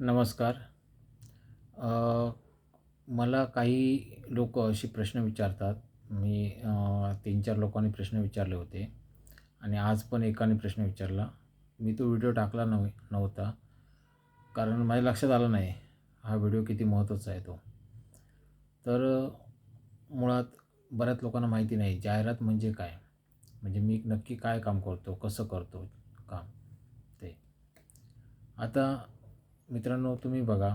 नमस्कार. मला काही लोक असे प्रश्न विचारतात. मी तीन चार लोकांनी प्रश्न विचारले होते आणि आज पण एकाने प्रश्न विचारला. मी तो व्हिडिओ टाकला नव नव्हता. कारण माझ्या लक्षात आलं नाही. हा व्हिडिओ किती महत्त्वाचा आहे तो. तर मुळात बऱ्याच लोकांना माहिती नाही जाहिरात म्हणजे काय? म्हणजे मी नक्की काय काम करतो कसं करतो काम ते. आता मित्रांनो तुम्ही बघा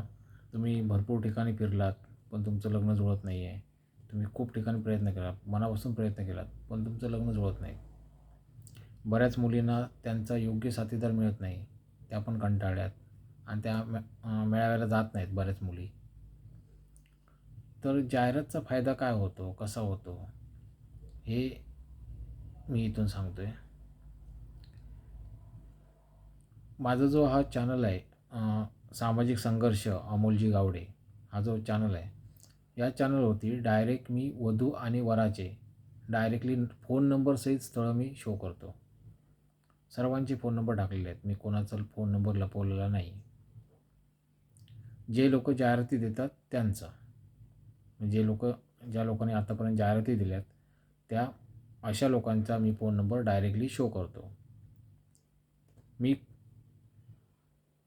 तुम्ही भरपूर ठिकाणी फिरलात पण तुमचं लग्न जुळत नाही आहे तुम्ही खूप ठिकाणी प्रयत्न केला मनापासून प्रयत्न केलात पण तुमचं लग्न जुळत नाही. बऱ्याच मुलींना त्यांचा योग्य साथीदार मिळत नाही त्या पण कंटाळ्यात आणि त्या मेळाव्याला जात नाहीत बऱ्याच मुली. तर जाहिरातचा फायदा काय होतो कसा होतो हे मी इथून सांगतो आहे माझा जो हा चॅनल आहे सामाजिक संघर्ष अमोलजी गावडे. हा जो चॅनल आहे या चॅनलवरती डायरेक्ट मी वधू आणि वराचे डायरेक्टली फोन नंबरसहित स्थळं मी शो करतो. सर्वांचे फोन नंबर टाकलेले आहेत. मी कोणाचा फोन नंबर लपवलेला नाही. जे लोक जाहिराती देतात त्यांचं. जे लोक ज्या लोकांनी आतापर्यंत जाहिराती दिल्यात त्या अशा लोकांचा मी फोन नंबर डायरेक्टली शो करतो. मी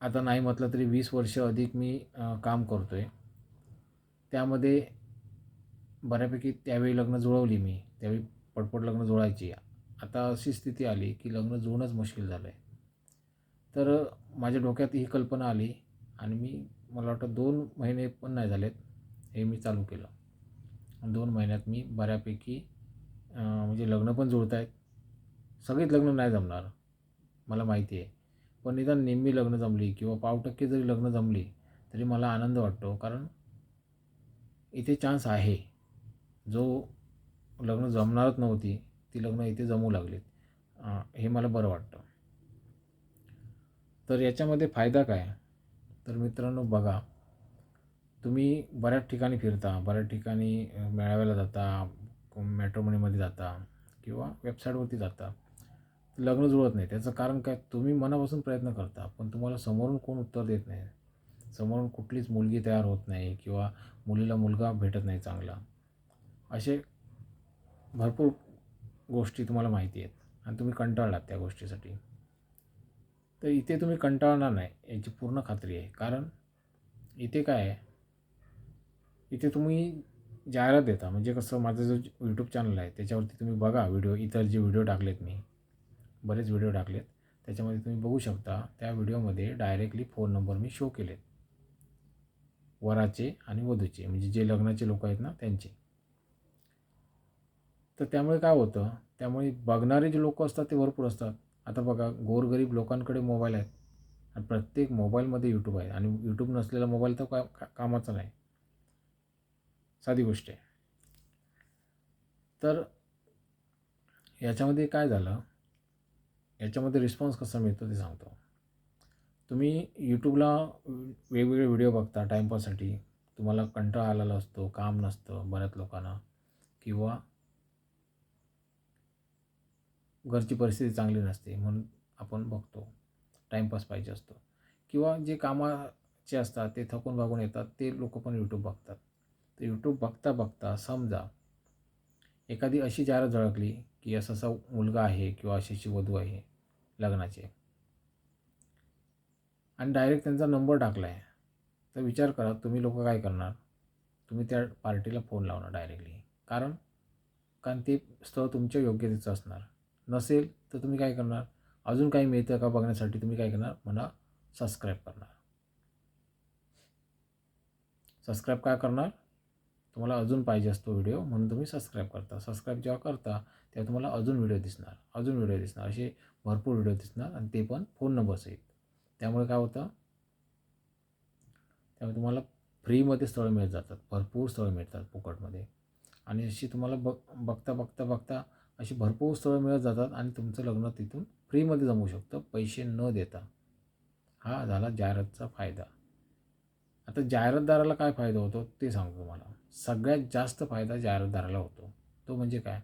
आता नाही म्हटलं तरी वीस वर्ष अधिक मी काम करतो आहे त्यामध्ये बऱ्यापैकी त्यावेळी लग्न जुळवली मी. त्यावेळी पटपट लग्न जुळायची. आता अशी स्थिती आली की लग्न जुळणंच मुश्किल झालं आहे तर माझ्या डोक्यात ही कल्पना आली आणि मी मला वाटतं दोन महिने पण नाही झालेत हे मी चालू केलं. दोन महिन्यात मी बऱ्यापैकी म्हणजे लग्न पण जुळत आहेत सगळीच लग्न नाही जमणार मला माहिती आहे. पण निदान निम्मी लग्न जमली किंवा पाव टक्के जरी लग्न जमली तरी मला आनंद वाटतो. कारण इथे चान्स आहे. जो लग्न जमणारच नव्हती ती लग्न इथे जमू लागलीत. हे मला बरं वाटतं. तर याच्यामध्ये फायदा काय? तर मित्रांनो बघा तुम्ही बऱ्याच ठिकाणी फिरता बऱ्याच ठिकाणी मेळाव्याला जाता मॅट्रोमनीमध्ये जाता किंवा वेबसाईटवरती जाता. लग्न जुळत नाही. त्याचं कारण काय? तुम्ही मनापासून प्रयत्न करता पण तुम्हाला समोरून कोण उत्तर देत नाही. समोरून कुठलीच मुलगी तयार होत नाही किंवा मुलीला मुलगा भेटत नाही चांगला. असे भरपूर गोष्टी तुम्हाला माहिती आहेत आणि तुम्ही कंटाळलात त्या गोष्टीसाठी. तर इथे तुम्ही कंटाळणार नाही याची पूर्ण खात्री आहे. कारण इथे काय आहे? इथे तुम्ही जाहिरात देता. म्हणजे कसं माझं जो यूट्यूब चॅनल आहे त्याच्यावरती तुम्ही बघा व्हिडिओ इतर जे व्हिडिओ टाकलेत मी. बरेच व्हिडिओ टाकलेत. त्याच्यामध्ये तुम्ही बघू शकता त्या व्हिडिओमध्ये डायरेक्टली फोन नंबर मी शो केलेत. वराचे आणि वधूचे म्हणजे जे लग्नाचे लोक आहेत ना त्यांचे. तर त्यामुळे काय होतं त्यामुळे बघणारे जे लोक असतात ते भरपूर असतात. आता बघा गोरगरीब लोकांकडे मोबाईल आहेत. आणि प्रत्येक मोबाईलमध्ये यूट्यूब आहे. आणि यूट्यूब नसलेला मोबाईल तर का का- कामाचा नाही. साधी गोष्ट आहे. तर याच्यामध्ये काय झालं याच्यामध्ये रिस्पॉन्स कसा मिळतो ते सांगतो. तुम्ही यूट्यूबला वेगवेगळे व्हिडिओ बघता टाईमपाससाठी तुम्हाला कंटाळा आलेला असतो काम नसतं बऱ्याच लोकांना. किंवा घरची परिस्थिती चांगली नसते म्हणून आपण बघतो. टाईमपास पाहिजे असतो. किंवा जे कामाचे असतात ते थकून भागून येतात ते लोक पण यूट्यूब बघतात. तर यूट्यूब बघता बघता समजा एखादी अशी जाहिरात झळकली की असा असा मुलगा आहे किंवा अशी अशी वधू आहे. लग्नाचे. आणि डायरेक्ट त्यांचा नंबर टाकला आहे तर विचार करा तुम्ही लोक काय करणार? तुम्ही त्या पार्टीला फोन लावणार डायरेक्टली कारण कारण ते स्थळ तुमच्या योग्यतेचं असणार. नसेल तर तुम्ही काय करणार? अजून काही मिळतं का बघण्यासाठी तुम्ही काय करणार? मला सबस्क्राईब करणार. सबस्क्राईब काय करणार? तुम्हाला अजून पाहिजे असतो व्हिडिओ म्हणून तुम्ही सबस्क्राईब करता. सबस्क्राईब जेव्हा करता तेव्हा तुम्हाला अजून व्हिडिओ दिसणार. अजून व्हिडिओ दिसणार. असे भरपूर व्हिडिओ दिसणार आणि ते पण फोन नंबरसहित त्यामुळे काय होतं? त्यामुळे तुम्हाला फ्रीमध्ये स्थळं मिळत जातात. भरपूर स्थळं मिळतात फुकटमध्ये. आणि अशी तुम्हाला बघ बघता बघता बघता अशी भरपूर स्थळं मिळत जातात आणि तुमचं लग्न तिथून फ्रीमध्ये जमू शकतं. पैसे न देता. हा झाला जाहिरातचा फायदा. आता जाहिरातदाराला काय फायदा होतो ते सांगतो तुम्हाला. सगळ्यात जास्त फायदा जाहिरातदाराला होतो. तो म्हणजे काय?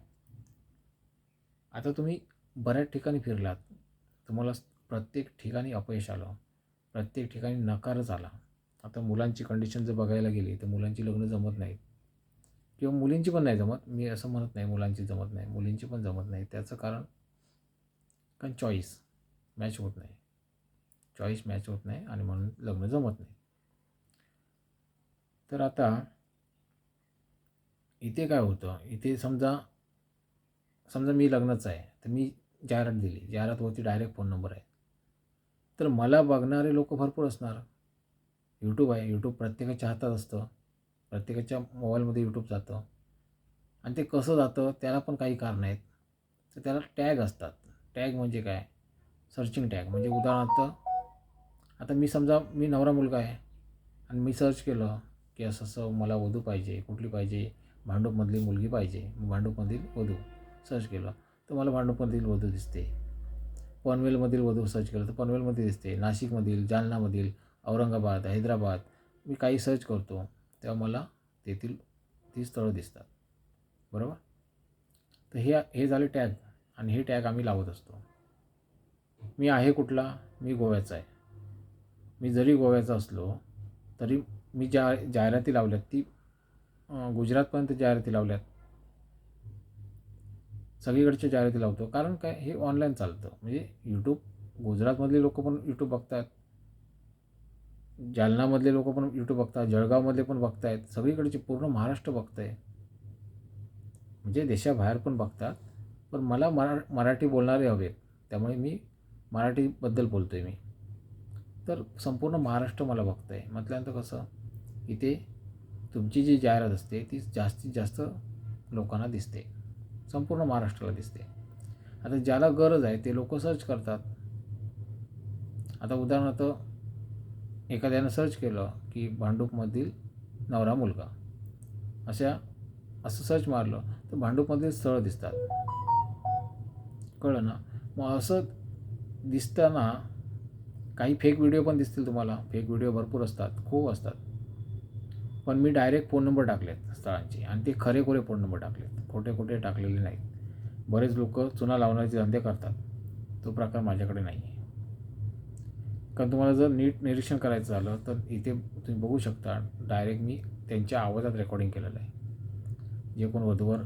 आता तुम्ही बऱ्याच ठिकाणी फिरलात तुम्हाला प्रत्येक ठिकाणी अपयश आलं प्रत्येक ठिकाणी नकारच आला आता मुलांची कंडिशन जर बघायला गेली तर मुलांची लग्न जमत नाहीत. किंवा मुलींची पण नाही जमत मी असं म्हणत नाही मुलांची जमत नाही मुलींची पण जमत नाही. त्याचं कारण कारण चॉईस मॅच होत नाही. चॉईस मॅच होत नाही आणि म्हणून लग्न जमत नाही. तर आता इथे काय होतं? इथे समजा समजा मी लग्नाचं आहे तर मी जाहिरात दिली. जाहिरातवरती डायरेक्ट फोन नंबर आहे. तर मला बघणारे लोक भरपूर असणार. यूट्यूब आहे. यूट्यूब प्रत्येकाच्या हातात असतं. प्रत्येकाच्या मोबाईलमध्ये यूट्यूब जातं. आणि ते कसं जातं त्याला पण काही कारण आहेत. तर त्याला टॅग असतात. टॅग म्हणजे काय? सर्चिंग टॅग म्हणजे उदाहरणार्थ आता मी समजा मी नवरा मुलगा आहे. आणि मी सर्च केलं की असं असं मला वधू पाहिजे कुठली पाहिजे? भांडूपमधली मुलगी पाहिजे. भांडूपमधील वधू सर्च केलं. तर मला भांडूपमधील वधू दिसते. पनवेलमधील वधू सर्च केलं. तर पनवेलमध्ये दिसते. नाशिकमधील जालनामधील औरंगाबाद हैदराबाद मी काही सर्च करतो. तेव्हा मला तेथील ती स्थळं दिसतात. बरोबर? तर हे हे झाले टॅग आणि हे टॅग आम्ही लावत असतो. मी आहे कुठला? मी गोव्याचा आहे. मी जरी गोव्याचा असलो तरी मी ज्या जाहिराती लावल्यात ती गुजरातपर्यंत जाहिराती लावल्यात. सगळीकडच्या जाहिराती लावतो. कारण काय? हे ऑनलाईन चालतं. म्हणजे यूट्यूब गुजरातमधले लोक पण यूट्यूब बघतात जालनामधले लोक पण यूट्यूब बघतात जळगावमधले पण बघतायत. सगळीकडचे पूर्ण महाराष्ट्र बघतं आहे म्हणजे देशाबाहेर पण बघतात. पण मला मरा मराठी बोलणारे हवेत त्यामुळे मी मराठीबद्दल बोलतो आहे मी. तर संपूर्ण महाराष्ट्र मला बघतं आहे म्हटल्यानंतर कसं? इथे तुमची जी जाहिरात असते ती जास्तीत जास्त लोकांना दिसते. संपूर्ण महाराष्ट्राला दिसते. आता ज्याला गरज आहे ते लोक सर्च करतात. आता उदाहरणार्थ एखाद्यानं सर्च केलं की भांडूपमधील नवरा मुलगा. अशा असं सर्च मारलं तर भांडूपमधील स्थळं दिसतात. कळलं ना? मग असं दिसताना काही फेक व्हिडिओ पण दिसतील तुम्हाला. फेक व्हिडिओ भरपूर असतात खूप असतात. पण मी डायरेक्ट फोन नंबर टाकलेत स्थळांचे आणि ते खरेखुरे फोन नंबर टाकलेत. खोटे खोटे टाकलेले नाहीत. बरेच लोक चुना लावण्याचे धंदे करतात. तो प्रकार माझ्याकडे नाही आहे कारण तुम्हाला जर नीट निरीक्षण करायचं झालं तर इथे तुम्ही बघू शकता डायरेक्ट मी त्यांच्या आवाजात रेकॉर्डिंग केलेलं आहे. जे कोण वधूवर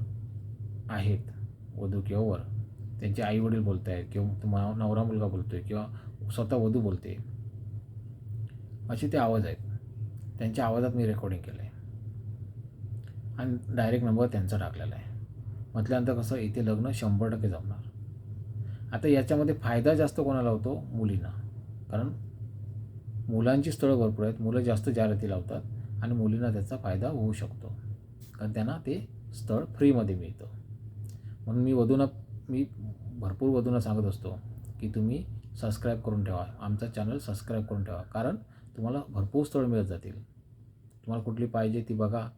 आहेत वधू किंवा वर त्यांचे आईवडील बोलत आहेत किंवा तुम्हाला नवरा मुलगा बोलतो आहे किंवा स्वतः वधू बोलते असे ते आवाज आहेत. त्यांच्या आवाजात मी रेकॉर्डिंग केलं आहे आणि डायरेक्ट नंबर त्यांचा टाकलेला आहे. म्हटल्यानंतर कसं इथे लग्न शंभर टक्के जमणार. आता याच्यामध्ये फायदा जास्त कोणाला होतो? मुलींना. कारण मुलांची स्थळं भरपूर आहेत मुलं जास्त जाहिराती लावतात आणि मुलींना त्याचा फायदा होऊ शकतो. कारण त्यांना ते स्थळ फ्रीमध्ये मिळतं. म्हणून मी वधूंना मी भरपूर वधूंना सांगत असतो की तुम्ही सबस्क्राईब करून ठेवा. आमचा चॅनल सबस्क्राईब करून ठेवा. कारण तुम्हाला भरपूर स्थळं मिळत जातील. तुम्हाला कुठली पाहिजे ती बघा.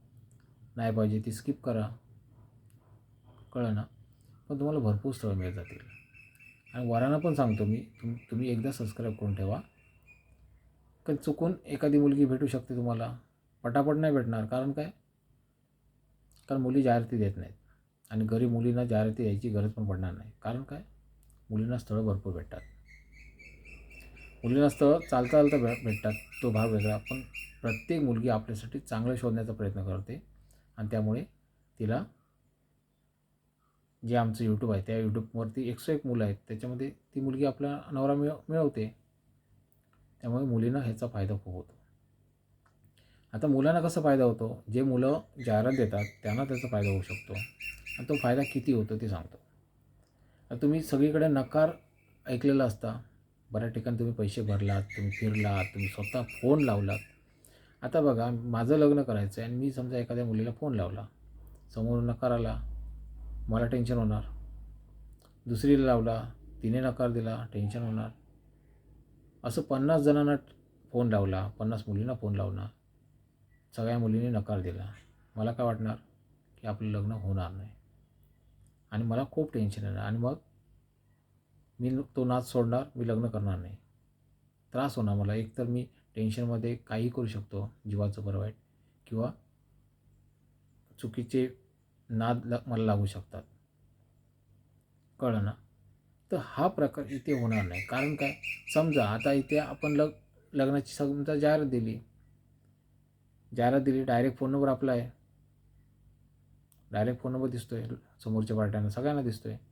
नाही पाहिजे ती स्किप करा. कळलं ना? पण तुम्हाला भरपूर स्थळं मिळत जातील. आणि वरांना पण सांगतो मी तुम तुम्ही एकदा सबस्क्राईब करून ठेवा. कारण चुकून एखादी मुलगी भेटू शकते तुम्हाला. पटापट नाही भेटणार. कारण काय? कारण मुली जाहिराती देत नाहीत. आणि गरीब मुलींना जाहिराती द्यायची गरज पण पडणार नाही. कारण काय? मुलींना स्थळं भरपूर भेटतात. मुलींना चालता चालता भे भेटतात. तो भाग वेगळा. पण प्रत्येक मुलगी आपल्यासाठी चांगलं शोधण्याचा प्रयत्न करते. आणि त्यामुळे तिला जे आमचं यूट्यूब आहे त्या यूट्यूबवरती एकशे एक मुलं आहेत. त्याच्यामध्ये ती मुलगी आपला नवरा मिळ मिळवते. त्यामुळे मुलींना ह्याचा फायदा खूप होतो. आता मुलांना कसा फायदा होतो? जे मुलं जाहिरात देतात त्यांना त्याचा फायदा होऊ शकतो. आणि तो फायदा किती होतो ते सांगतो. तुम्ही सगळीकडे नकार ऐकलेला असता. बऱ्याच ठिकाणी तुम्ही पैसे भरलात तुम्ही फिरलात तुम्ही स्वतः फोन लावलात. आता बघा माझं लग्न करायचं आहे आणि मी समजा एखाद्या मुलीला फोन लावला. समोर नकार आला मला टेन्शन होणार. दुसरीला लावला तिने नकार दिला टेन्शन होणार. असं पन्नास जणांना फोन लावला पन्नास मुलींना फोन लावला. सगळ्या मुलींनी नकार दिला. मला काय वाटणार की आपलं लग्न होणार नाही. आणि मला खूप टेन्शन येणार. आणि मग मी तो नाच सोडणार मी लग्न करणार नाही. त्रास होणार मला. एकतर मी टेन्शनमध्ये काही करू शकतो जीवाचं बरं वाईट किंवा चुकीचे नाद ल मला लागू शकतात. कळलं ना? तर हा प्रकार इथे होणार नाही. कारण काय? समजा आता इथे आपण लग लग्नाची समजा जाहिरात दिली. जाहिरात दिली डायरेक्ट फोन नंबर आपला आहे. डायरेक्ट फोन नंबर दिसतो आहे समोरच्या पार्ट्यांना सगळ्यांना दिसतो आहे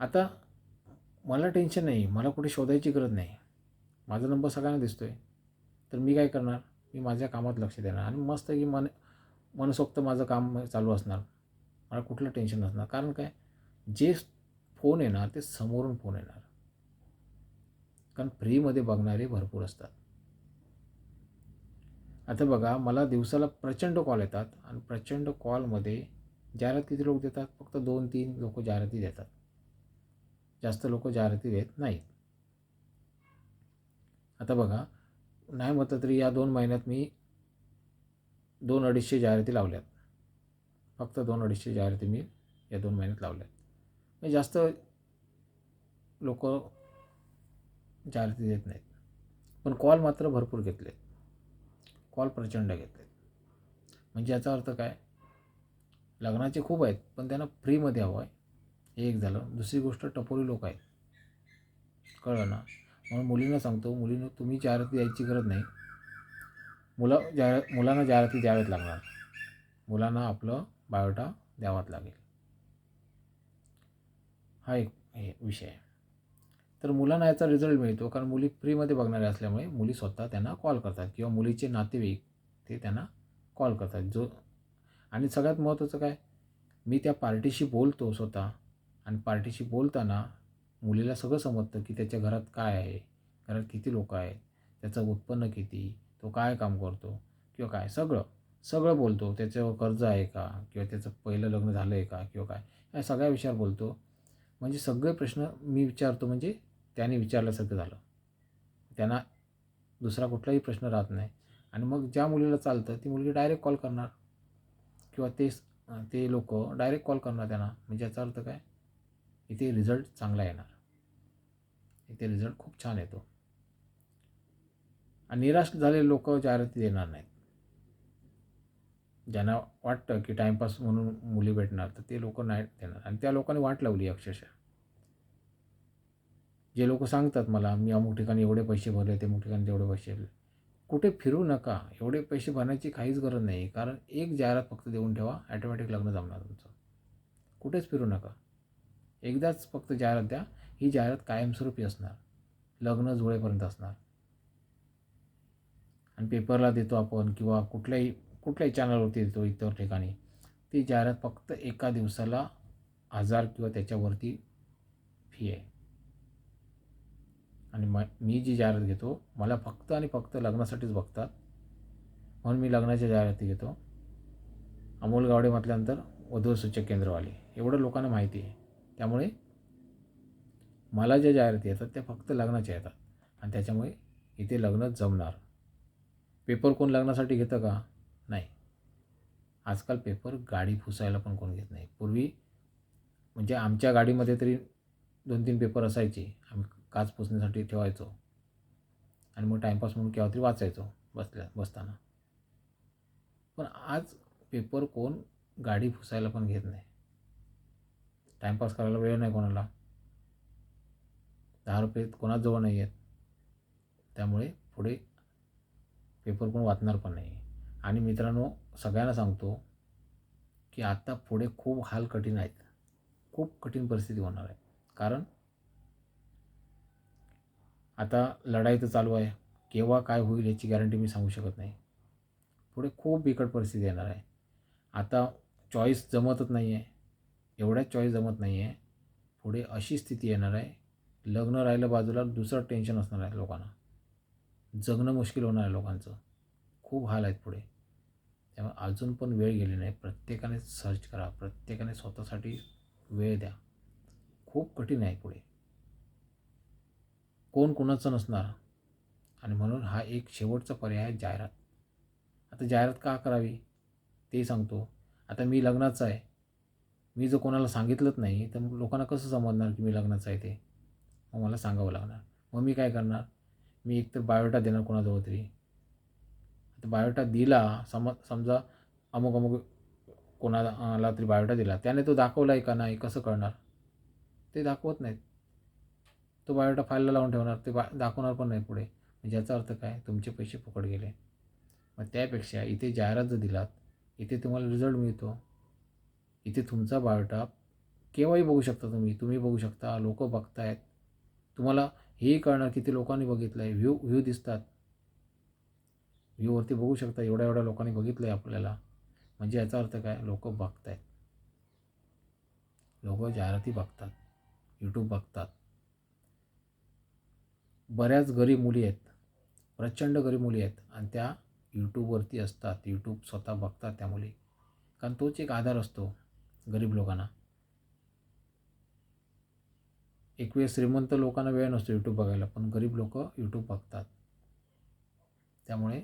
आता मला टेन्शन नाही मला कुठे शोधायची गरज नाही. माझा नंबर सगळ्यांना दिसतो आहे तर मी काय करणार? मी माझ्या कामात लक्ष देणार आणि मस्त की मन मनसोक्त माझं काम चालू असणार. मला कुठलं टेन्शन नसणार. कारण काय? जे फोन येणार ते समोरून फोन येणार. कारण फ्रीमध्ये बघणारे भरपूर असतात. आता बघा मला दिवसाला प्रचंड कॉल येतात आणि प्रचंड कॉलमध्ये जाहिरात किती लोक देतात? फक्त दोन तीन लोक जाहिराती देतात. जास्त लोक जाहिराती देत नाहीत. आता बघा नाही म्हटलं तरी या दोन महिन्यात मी दोन अडीचशे जाहिराती लावल्यात. फक्त दोन अडीचशे जाहिराती मी या दोन महिन्यात लावल्यात. म्हणजे जास्त लोक जाहिराती देत नाहीत. पण कॉल मात्र भरपूर घेतले कॉल प्रचंड घेतले म्हणजे याचा अर्थ काय? लग्नाचे खूप आहेत पण त्यांना फ्रीमध्ये हवं आहे. हे एक झालं. दुसरी गोष्ट टपोरी लोक आहेत. कळलं ना? म्हणून मुलींना सांगतो मुलींना तुम्ही जाहिराती द्यायची गरज नाही. मुलं जाहिरात मुलांना जाहिराती द्याव्यात लागणार मुलांना आपलं बायोटा द्यावाच लागेल. हा एक हे विषय आहे. तर मुलांना याचा रिझल्ट मिळतो कारण मुली फ्रीमध्ये बघणारे असल्यामुळे मुली स्वतः त्यांना कॉल करतात किंवा मुलीचे नातेवाईक ते त्यांना कॉल करतात. जो आणि सगळ्यात महत्त्वाचं काय? मी त्या पार्टीशी बोलतो स्वतः. आणि पार्टीशी बोलताना मुलीला सगळं समजतं की त्याच्या घरात काय आहे घरात किती लोक आहेत त्याचं उत्पन्न किती तो काय काम करतो किंवा काय. सगळं सगळं बोलतो. त्याच्यावर कर्ज आहे का किंवा त्याचं पहिलं लग्न झालं आहे का किंवा काय. या सगळ्या विषयावर बोलतो. म्हणजे सगळे प्रश्न मी विचारतो म्हणजे त्याने विचारल्यासारखं झालं. त्यांना दुसरा कुठलाही प्रश्न राहत नाही. आणि मग ज्या मुलीला चालतं ती मुलगी डायरेक्ट कॉल करणार. किंवा ते ते लोक डायरेक्ट कॉल करणार त्यांना. म्हणजे याचा अर्थ काय? इथे रिझल्ट चांगला येणार. इथे रिझल्ट खूप छान येतो. आणि निराश झालेले लोक जाहिराती देणार नाहीत. ज्यांना वाटतं की टाईमपास म्हणून मुली भेटणार तर ते लोक नाही देणार. आणि त्या लोकांनी वाट लावली अक्षरशः. जे लोक सांगतात मला मी अमुक ठिकाणी एवढे पैसे भरले ते अमुक ठिकाणी तेवढे पैसे भरले. कुठे फिरू नका. एवढे पैसे भरण्याची काहीच गरज नाही. कारण एक जाहिरात फक्त देऊन ठेवा ॲटोमॅटिक लग्न जमणार तुमचं. कुठेच फिरू नका. एकदाच फक्त जाहिरात द्या ही जाहिरात कायमस्वरूपी असणार. लग्न जुळेपर्यंत असणार. आणि पेपरला देतो आपण किंवा कुठल्याही कुठल्याही चॅनलवरती देतो इतर ठिकाणी ती जाहिरात फक्त एका दिवसाला हजार किंवा त्याच्यावरती फी आहे. आणि म मी जी जाहिरात घेतो मला फक्त आणि फक्त लग्नासाठीच बघतात. म्हणून मी लग्नाच्या जाहिराती घेतो. अमोल गावडे म्हटल्यानंतर वधू सूचक केंद्रवाले. एवढं लोकांना माहिती आहे. त्यामुळे मला ज्या जाहिराती येतात त्या फक्त लग्नाच्या येतात. आणि त्याच्यामुळे इथे लग्न जमणार. पेपर कोण लग्नासाठी घेतं का? नाही. आजकाल पेपर गाडी फुसायला पण कोण घेत नाही. पूर्वी म्हणजे आमच्या गाडीमध्ये तरी दोन तीन पेपर असायचे. आम्ही काच पुसण्यासाठी ठेवायचो. आणि मग टाईमपास म्हणून केव्हा तरी वाचायचो बसल्या बसताना. पण आज पेपर कोण गाडी फुसायला पण घेत नाही. टाईमपास करायला वेळ नाही कोणाला. दहा रुपये कोणाजवळ नाही आहेत. त्यामुळे पुढे पेपर कोण वाचणार पण नाही. आणि मित्रांनो सगळ्यांना सांगतो की आत्ता पुढे खूप हाल कठीण आहेत. खूप कठीण परिस्थिती होणार आहे. कारण आता लढाई तर चालू आहे. केव्हा काय होईल याची गॅरंटी मी सांगू शकत नाही. पुढे खूप बिकट परिस्थिती येणार आहे. आता चॉईस जमतच नाही आहे एवढ्याच चॉईस जमत नाही आहे पुढे अशी स्थिती येणार आहे. लग्न राहिलं बाजूला दुसरं टेन्शन असणार आहे लोकांना. जगणं मुश्किल होणार आहे लोकांचं. खूप हाल आहेत पुढे. त्यामुळे अजून पण वेळ गेली नाही. प्रत्येकाने सर्च करा. प्रत्येकाने स्वतःसाठी वेळ द्या. खूप कठीण आहे पुढे. कोण कोणाचं नसणार? आणि म्हणून हा एक शेवटचा पर्याय जाहिरात. आता जाहिरात का करावी? ते सांगतो. आता मी लग्नाचं आहे. मी जर कोणाला सांगितलंच नाही तर मग लोकांना कसं समजणार की मी लग्नाचं आहे ते? मग मला सांगावं लागणार. मग मी काय करणार? मी एकतर बायोटा देणार कोणाजवळ तरी. आता बायोटा दिला सम समजा अमुक अमुक कोणाला तरी बायोटा दिला त्याने तो दाखवला आहे का नाही कसं कळणार? ते दाखवत नाहीत. तो बायोटा फाईलला लावून ठेवणार ते बा दाखवणार पण नाही पुढे. म्हणजे याचा अर्थ काय? तुमचे पैसे फुकट गेले. मग त्यापेक्षा इथे जाहिरात जर दिलात इथे तुम्हाला रिझल्ट मिळतो. इथे तुमचा बायोटॉप केव्हाही बघू शकता तुम्ही. तुम्ही बघू शकता लोक बघतायत. तुम्हाला हेही कळणार किती लोकांनी बघितलं आहे व्ह्यू व्ह्यू दिसतात व्ह्यूवरती बघू शकता एवढ्या एवढ्या लोकांनी बघितलं आहे आपल्याला. म्हणजे याचा अर्थ काय? लोक बघतायत. लोक जाहिराती बघतात. यूट्यूब बघतात. बऱ्याच गरीब मुली आहेत. प्रचंड गरीब मुली आहेत. आणि त्या यूट्यूबवरती असतात. यूट्यूब स्वतः बघतात त्या मुली. कारण तोच एक आधार असतो. गरीब लोकांना. एक वेळ श्रीमंत लोकांना वेळ नसतो यूट्यूब बघायला पण गरीब लोक यूट्यूब बघतात. त्यामुळे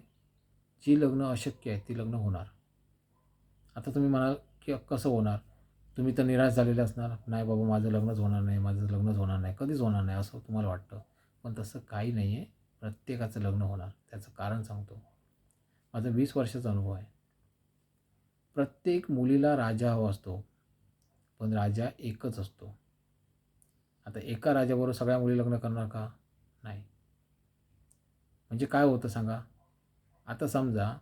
जी लग्न अशक्य आहे ती लग्न होणार. आता तुम्ही म्हणाल की कसं होणार? तुम्ही तर निराश झालेले असणार. नाही बाबा माझं लग्नच होणार नाही माझं लग्नच होणार नाही कधीच होणार नाही असं तुम्हाला वाटतं. पण तसं काही नाही आहे. प्रत्येकाचं लग्न होणार. त्याचं कारण सांगतो. माझा वीस वर्षाचा अनुभव आहे. प्रत्येक मुलीला राजा हवा असतो. पण राजा एकच असतो. आता एका राजाबरोबर सगळ्या मुली लग्न करणार का? नाही. म्हणजे काय होतं सांगा? आता समजा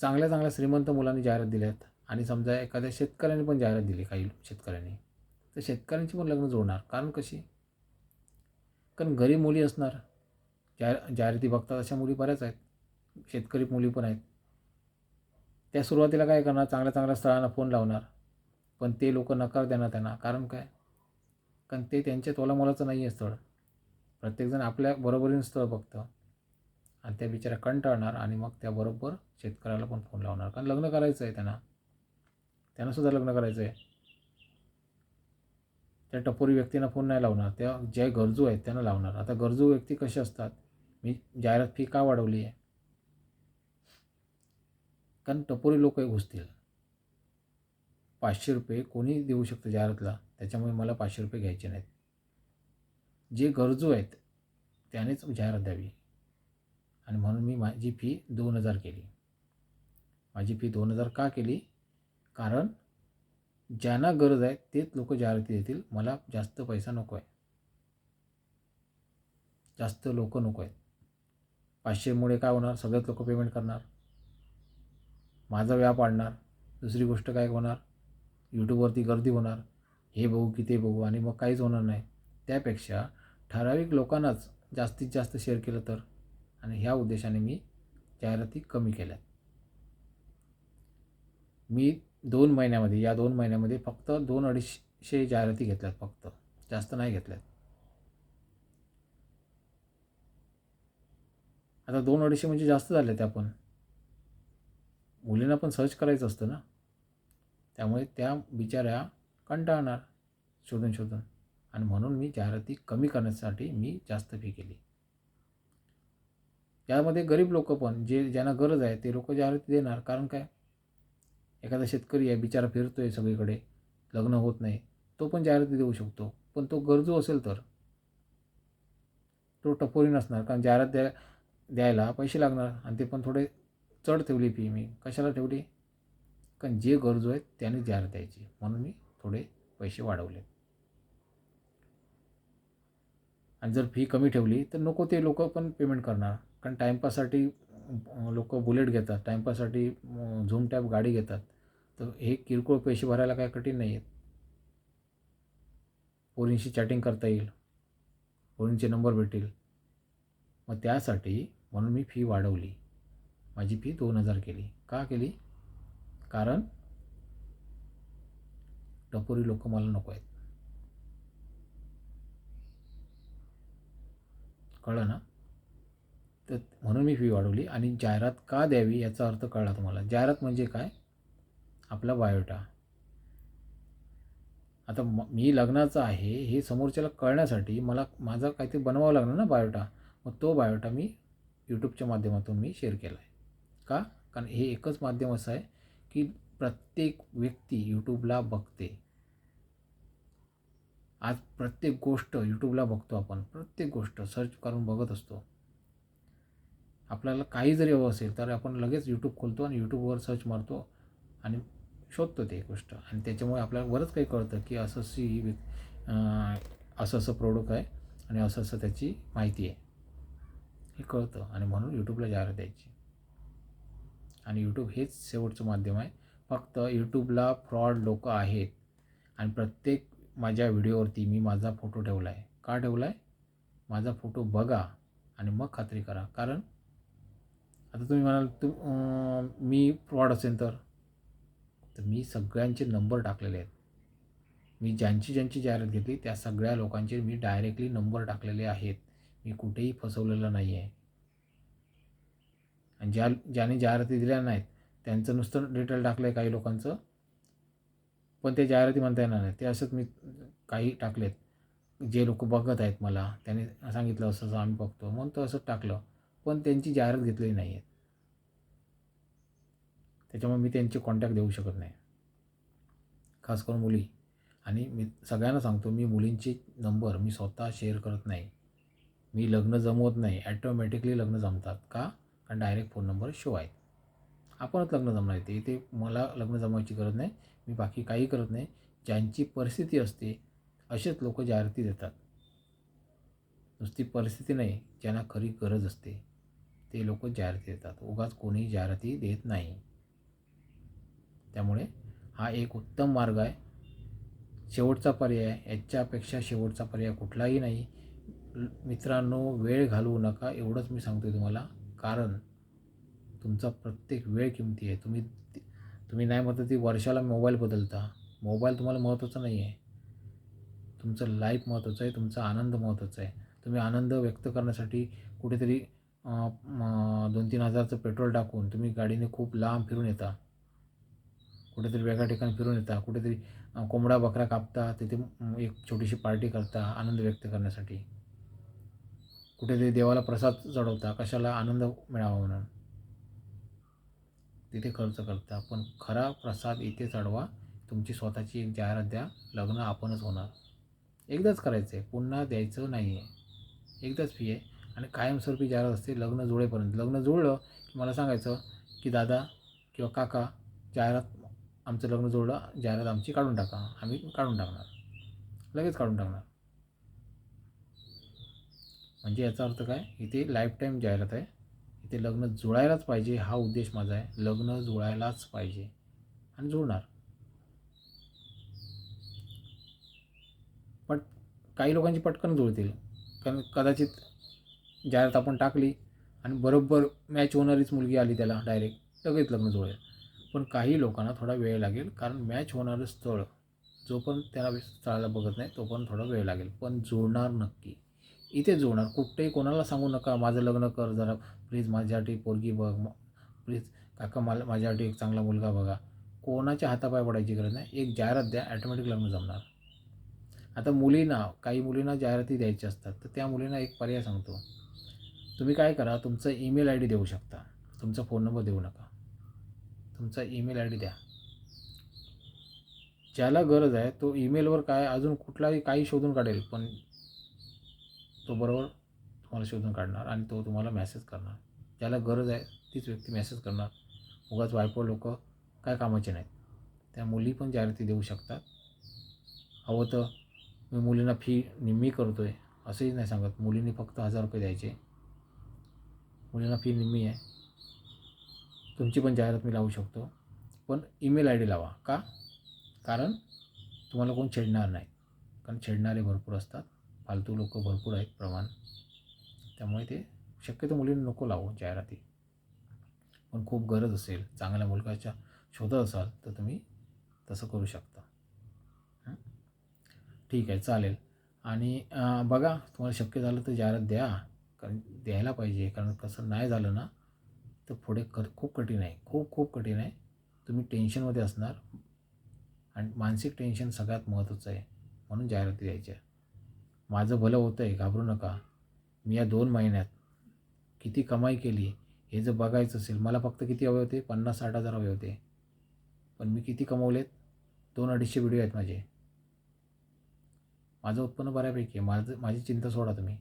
चांगल्या चांगल्या श्रीमंत मुलांनी जाहिरात दिल्यात आणि समजा एखाद्या शेतकऱ्याने पण जाहिरात दिली काही शेतकऱ्यांनी. तर शेतकऱ्यांची पण लग्न जोडणार. कारण कशी? कारण गरीब मुली असणार. जाहिर जाहिराती बघतात अशा मुली बऱ्याच आहेत. शेतकरी मुली पण आहेत. त्या सुरुवातीला काय करणार? चांगल्या चांगल्या स्थळांना फोन लावणार. पण ते लोक नकार देणार त्यांना. कारण काय? कारण ते त्यांच्या तोलामोलाचं नाही आहे स्थळ. प्रत्येकजण आपल्या बरोबरीनं स्थळ बघतं. आणि त्या बिचाऱ्या कंटाळणार आणि मग त्याबरोबर शेतकऱ्याला पण फोन लावणार. कारण लग्न करायचं आहे त्यांना. त्यांनासुद्धा लग्न करायचं आहे. त्या टपोरी व्यक्तींना फोन नाही लावणार. त्या ज्या गरजू आहेत त्यांना लावणार. आता गरजू व्यक्ती कसे असतात? मी जाहिरात फी का वाढवली आहे? कारण टपोरी लोक घुसतील. पाचशे रुपये कोणी देऊ शकतं जाहिरातला? त्याच्यामुळे मला पाचशे रुपये घ्यायचे नाहीत. जे गरजू आहेत त्यानेच जाहिरात द्यावी. आणि म्हणून मी माझी फी दोन हजार केली. माझी फी दोन हजार का केली? कारण ज्यांना गरज आहे तेच लोक जाहिराती देतील. मला जास्त पैसा नको आहे. जास्त लोक नको आहेत. पाचशेमुळे काय होणार? सगळेच लोक पेमेंट करणार. माझा व्याप आणणार दुसरी गोष्ट काय होणार? यूट्यूबवरती गर्दी होणार हे बघू की ते बघू आणि मग काहीच होणार नाही. त्यापेक्षा ठराविक लोकांनाच जास्तीत जास्त शेअर केलं तर. आणि ह्या उद्देशाने मी जाहिराती कमी केल्यात. मी दोन महिन्यामध्ये या दोन महिन्यामध्ये फक्त दोन अडीचशे जाहिराती घेतल्यात फक्त. जास्त नाही घेतल्यात. आता दोन अडीचशे म्हणजे जास्त झाले त्या पण मुलींना पण सर्च करायचं असतं ना? त्यामुळे त्या बिचाऱ्या कंटाळणार शोधून शोधून. आणि म्हणून मी जाहिराती कमी करण्यासाठी मी जास्त फी केली. यामध्ये गरीब लोक पण जे ज्यांना गरज आहे ते लोक जाहिराती देणार. कारण काय? एखादा शेतकरी आहे बिचारा फिरतो आहे सगळीकडे. लग्न होत नाही. तो पण जाहिराती देऊ शकतो. पण तो गरजू असेल तर. तो टपोरी नसणार. कारण जाहिरात द्या द्यायला पैसे लागणार. आणि ते पण थोडे चढ ठेवली फी मी कशाला ठेवली? कारण जे गरजू आहेत त्याने द्यायला द्यायची. म्हणून मी थोडे पैसे वाढवले. आणि जर फी कमी ठेवली तर नको ते लोक पण पेमेंट करणार. कारण टाईमपाससाठी लोक बुलेट घेतात. टाईमपाससाठी झूम टॅप गाडी घेतात. तर हे किरकोळ पैसे भरायला काय कठीण नाही आहेत. पोरींशी चॅटिंग करता येईल. पोरींचे नंबर भेटेल. मग त्यासाठी म्हणून मी फी वाढवली. माझी फी दोन हजार केली. का केली? कारण टपोरी लोक मला नको आहेत. कळलं ना? तर म्हणून मी फी वाढवली आणि जाहिरात का द्यावी याचा अर्थ कळला तुम्हाला. जाहिरात म्हणजे काय? आपला बायोटा आता म मी लग्नाचं आहे हे समोरच्याला कळण्यासाठी मला माझा काहीतरी बनवावं लागणार ना बायोटा मग तो बायोटा मी यूट्यूबच्या माध्यमातून मी शेअर केला आहे का? कारण हे एकच माध्यम असं आहे की प्रत्येक व्यक्ती यूट्यूबला बघते. आज प्रत्येक गोष्ट यूट्यूबला बघतो आपण. प्रत्येक गोष्ट सर्च करून बघत असतो. आपल्याला काही जरी हवं असेल तर आपण लगेच यूट्यूब खोलतो आणि यूट्यूबवर सर्च मारतो आणि शोधतो ते गोष्ट. आणि त्याच्यामुळे आपल्याला बरंच काही कळतं की असं ही असं असं प्रोडक्ट आहे आणि असं असं त्याची माहिती आहे. हे कळतं आणि म्हणून यूट्यूबला जाहिरात द्यायची. आणि यूट्यूब हेच शेवटचं माध्यम आहे. फक्त यूट्यूबला फ्रॉड लोक आहेत. आणि प्रत्येक माझ्या व्हिडिओवरती मी माझा फोटो ठेवला आहे का ठेवला आहे माझा फोटो बघा आणि मग खात्री करा. कारण आता तुम्ही म्हणाल तू मी फ्रॉड असेल तर? तर मी सगळ्यांचे नंबर टाकलेले आहेत. मी ज्यांची ज्यांची जाहिरात घेतली त्या सगळ्या लोकांचे मी डायरेक्टली नंबर टाकलेले आहेत. मी कुठेही फसवलेलं नाही आहे आणि ज्या ज्याने जाहिराती दिल्या नाहीत त्यांचं नुसतं डिटेल टाकलं आहे काही लोकांचं. पण ते जाहिराती म्हणता येणार नाही ते असंच मी काही टाकलेत. जे लोक बघत आहेत मला त्यांनी सांगितलं असं असं आम्ही बघतो. म्हणून तो असंच टाकलं. पण त्यांची जाहिरात घेतलेली नाही आहे त्याच्यामुळे मी त्यांचे कॉन्टॅक्ट देऊ शकत नाही. खास करून मुली. आणि मी सगळ्यांना सांगतो मी मुलींचे नंबर मी स्वतः शेअर करत नाही. मी लग्न जमवत नाही. ॲटोमॅटिकली लग्न जमतात. का? कारण डायरेक्ट फोन नंबर शो आहेत. आपणच लग्न जमणार येते इथे मला लग्न जमवायची गरज नाही. मी बाकी काही करत नाही. ज्यांची परिस्थिती असते असेच लोक जाहिराती देतात. नुसती परिस्थिती नाही ज्यांना खरी गरज असते ते लोक जाहिराती देतात. उगाच कोणी जाहिराती देत नाही. त्यामुळे हा एक उत्तम मार्ग आहे. शेवटचा पर्याय याच्यापेक्षा शेवटचा पर्याय कुठलाही नाही. मित्रांनो वेळ घालवू नका. एवढंच मी सांगतो तुम्हाला. कारण तुमचा प्रत्येक वेळ किमती आहे. तुम्ही तुम्ही नाही म्हणता ती वर्षाला मोबाईल बदलता. मोबाईल तुम्हाला महत्त्वाचा नाही आहे. तुमचं लाईफ महत्त्वाचं आहे तुमचा आनंद महत्त्वाचा आहे. तुम्ही आनंद व्यक्त करण्यासाठी कुठेतरी दोन तीन हजारचं पेट्रोल टाकून तुम्ही गाडीने खूप लांब फिरून येता. कुठेतरी वेगळ्या ठिकाणी फिरून येता. कुठेतरी कोंबडा बकरा कापता. तिथे एक छोटीशी पार्टी करता. आनंद व्यक्त करण्यासाठी. कुठेतरी देवाला प्रसाद चढवता कशाला आनंद मिळावा म्हणून. तिथे खर्च करता. पण खरा प्रसाद इथे चढवा. तुमची स्वतःची एक जाहिरात द्या. लग्न आपणच होणार. एकदाच करायचं आहे पुन्हा द्यायचं नाही आहे एकदाच फी आहे. आणि कायमस्वरूपी जाहिरात असते. लग्न जुळेपर्यंत लग्न जुळलं की मला सांगायचं की दादा किंवा काका जाहिरात आमचं लग्न जुळलं जाहिरात आमची काढून टाका. आम्ही काढून टाकणार. लगेच काढून टाकणार. म्हणजे याचा अर्थ काय? इथे लाईफ टाईम जाहिरात आहे. इथे लग्न जुळायलाच पाहिजे हा उद्देश माझा आहे. लग्न जुळायलाच पाहिजे आणि जुळणार. पण काही लोकांची पटकन जुळतील. कारण कदाचित जाहिरात आपण टाकली आणि बरोबर मॅच होणारीच मुलगी आली त्याला डायरेक्ट लगेच लग्न जुळेल. पण काही लोकांना थोडा वेळ लागेल कारण मॅच होणारं स्थळ जो पण त्याला स्थळाला बघत नाही तो पण थोडा वेळ लागेल. पण जुळणार नक्की. इथे जुळणार कुठेही कोणाला सांगू नका माझं लग्न कर जरा. प्लीज माझ्यासाठी पोरगी बघ. प्लीज काका मला माझ्यासाठी एक चांगला मुलगा बघा. कोणाच्या हातापाय पडायची गरज नाही. एक जाहिरात द्या ॲटोमॅटिक लग्न जमणार. आता मुलींना काही मुलींना जाहिराती द्यायच्या असतात तर त्या मुलींना एक पर्याय सांगतो. तुम्ही काय करा तुमचं ईमेल आय डी देऊ शकता. तुमचा फोन नंबर देऊ नका. तुमचा ईमेल आय डी द्या. ज्याला गरज आहे तो ईमेलवर काय अजून कुठलाही काही शोधून काढेल पण तो बरोबर तुम्हाला शोधून काढणार आणि तो तुम्हाला मेसेज करणार. ज्याला गरज आहे तीच व्यक्ती मेसेज करणार. उगाच वायपो लोक काय कामाचे नाहीत. त्या मुली पण जाहिराती देऊ शकतात. हवं तर मी मुलींना फी निम्मी करतो आहे असंही नाही सांगत. मुलींनी फक्त हजार रुपये द्यायचे. मुलींना फी निम्मी आहे. तुमची पण जाहिरात मी लावू शकतो. पण ईमेल आय डी लावा. का? कारण तुम्हाला कोण छेडणार नाही. कारण छेडणारे भरपूर असतात. फालतू लोक भरपूर आहेत प्रमाण. त्यामुळे ते शक्यतो मुलींना नको लावू जाहिराती. पण खूप गरज असेल चांगल्या मुलगाच्या शोधत असाल तर तुम्ही तसं करू शकता. ठीक आहे चालेल. आणि बघा तुम्हाला शक्य झालं तर जाहिरात द्या. कारण द्यायला पाहिजे. कारण कसं नाही झालं ना तर पुढे कर खूप कठीण आहे. खूप खूप कठीण आहे. तुम्ही टेन्शनमध्ये असणार. आणि मानसिक टेन्शन सगळ्यात महत्त्वाचं आहे. म्हणून जाहिराती द्यायच्या. माझं भलं होतं आहे घाबरू नका. मी या दोन महिन्यात किती कमाई केली हे जर बघायचं असेल मला फक्त किती हवे होते? पन्नास साठ हजार हवे होते. पण मी किती कमवलेत? दोन अडीचशे व्हिडिओ आहेत माझे. माझं उत्पन्न बऱ्यापैकी आहे. माझं माझी चिंता सोडा तुम्ही.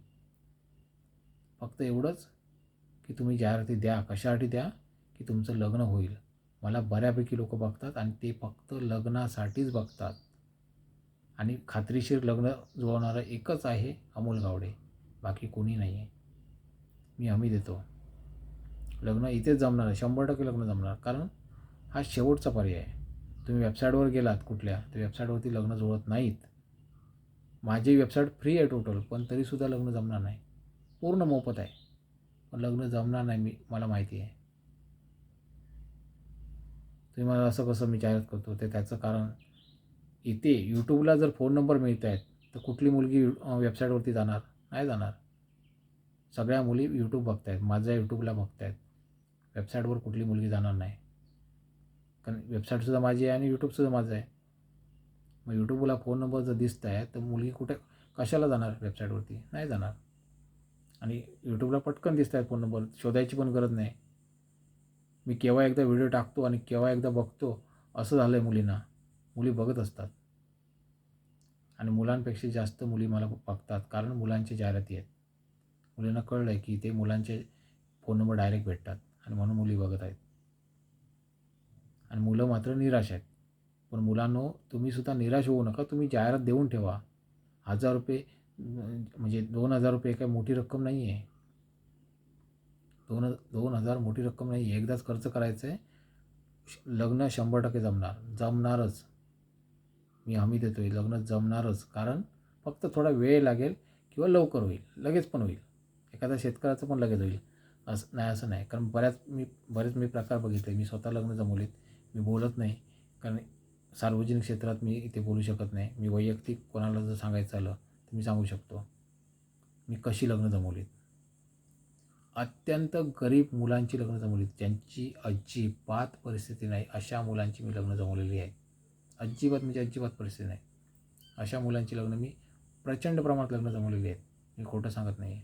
फक्त एवढंच की तुम्ही जाहिराती द्या कशासाठी द्या की तुमचं लग्न होईल. मला बऱ्यापैकी लोक बघतात आणि ते फक्त लग्नासाठीच बघतात. आणि खात्रीशीर लग्न जुळवणारं एकच आहे अमोल गावडे. बाकी कोणी नाही आहे मी हमी देतो. लग्न इथेच जमणार आहे शंभर टक्के लग्न जमणार. कारण हा शेवटचा पर्याय आहे. तुम्ही वेबसाईटवर गेलात कुठल्या तर वेबसाईटवरती लग्न जुळत नाहीत. माझी वेबसाईट फ्री आहे टोटल पण तरीसुद्धा लग्न जमणार नाही. पूर्ण मोफत आहे. पण लग्न जमणार नाही मी मला माहिती आहे. तुम्ही मला असं कसं मी जाहिरात करतो ते त्याचं कारण इथे यूट्यूबला जर फोन नंबर मिळत आहेत तर कुठली मुलगी वेबसाईटवरती जाणार? नाही जाणार. सगळ्या मुली यूट्यूब बघतायत माझ्या यूट्यूबला बघतायत. वेबसाईटवर कुठली मुलगी जाणार नाही. कारण वेबसाईटसुद्धा माझी आहे आणि यूट्यूबसुद्धा माझं आहे. मग यूट्यूबला फोन नंबर जर दिसत आहे तर मुलगी कुठे कशाला जाणार वेबसाईटवरती नाही जाणार. आणि यूट्यूबला पटकन दिसत आहेत फोन नंबर शोधायची पण गरज नाही. मी केव्हा एकदा व्हिडिओ टाकतो आणि केव्हा एकदा बघतो असं झालं आहे मुलींना. मुली बघत असतात. आणि मुलांपेक्षा जास्त मुली मला बघतात. कारण मुलांची जाहिराती आहेत. मुलींना कळलं आहे की ते मुलांचे फोन नंबर डायरेक्ट भेटतात. आणि म्हणून मुली बघत आहेत. आणि मुलं मात्र निराश आहेत. पण मुलांनो तुम्हीसुद्धा निराश होऊ नका. तुम्ही जाहिरात देऊन ठेवा. हजार रुपये म्हणजे दोन हजार रुपये काय मोठी रक्कम नाही आहे दोन दोन हजार मोठी रक्कम नाही आहे एकदाच खर्च करायचं आहे लग्न शंभर टक्के जमणार. जमणारच. मी हमी देतो आहे लग्न जमणारच. कारण फक्त थोडा वेळ लागेल किंवा लवकर होईल लगेच पण होईल. एखाद्या शेतकऱ्याचं पण लगेच होईल. असं नाही असं नाही. कारण बऱ्याच मी बरेच मी प्रकार बघितले. मी स्वतः लग्न जमवलेत. मी बोलत नाही. कारण सार्वजनिक क्षेत्रात मी इथे बोलू शकत नाही. मी वैयक्तिक कोणाला जर सांगायचं आलं तर मी सांगू शकतो. मी कशी लग्न जमवलीत? अत्यंत गरीब मुलांची लग्न जमवलीत. ज्यांची अजिबात परिस्थिती नाही अशा मुलांची मी लग्न जमवलेली आहेत अजिबात म्हणजे अजिबात परिस्थिती नाही. अशा मुलांची लग्न मी प्रचंड प्रमाणात लग्न जमवलेली आहेत. मी खोटं सांगत नाही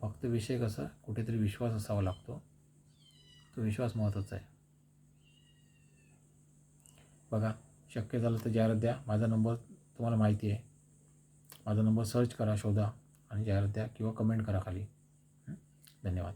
फक्त विषय कसा कुठेतरी विश्वास असावा लागतो. तो विश्वास महत्त्वाचा आहे. बघा शक्य झालं तर जाहिरात द्या. माझा नंबर तुम्हाला माहिती आहे. माझा नंबर सर्च करा शोधा आणि जाहिरात द्या किंवा कमेंट करा खाली. धन्यवाद.